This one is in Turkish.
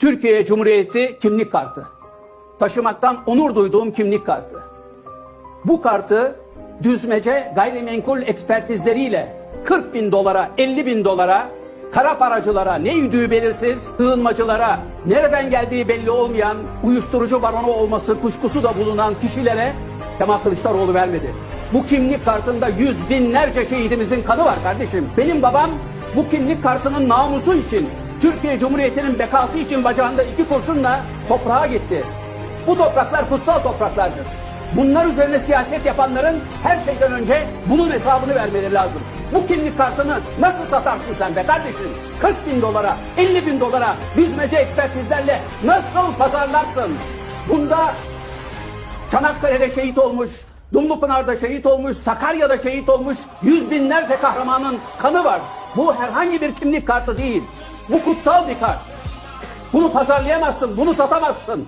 Türkiye Cumhuriyeti kimlik kartı. Taşımaktan onur duyduğum kimlik kartı. Bu kartı düzmece gayrimenkul ekspertizleriyle 40 bin dolara, 50 bin dolara, kara paracılara, ne yüdüğü belirsiz, sığınmacılara, nereden geldiği belli olmayan, uyuşturucu baronu olması kuşkusu da bulunan kişilere Kemal Kılıçdaroğlu vermedi. Bu kimlik kartında yüz binlerce şehidimizin kanı var kardeşim. Benim babam bu kimlik kartının namusu için, Türkiye Cumhuriyeti'nin bekası için bacağında iki kurşunla toprağa gitti. Bu topraklar kutsal topraklardır. Bunlar üzerine siyaset yapanların her şeyden önce bunun hesabını vermeleri lazım. Bu kimlik kartını nasıl satarsın sen be kardeşim? 40 bin dolara, 50 bin dolara düzmece ekspertizlerle nasıl pazarlarsın? Bunda Çanakkale'de şehit olmuş, Dumlupınar'da şehit olmuş, Sakarya'da şehit olmuş yüz binlerce kahramanın kanı var. Bu herhangi bir kimlik kartı değil. Bu kutsal bir kart. Bunu pazarlayamazsın, bunu satamazsın.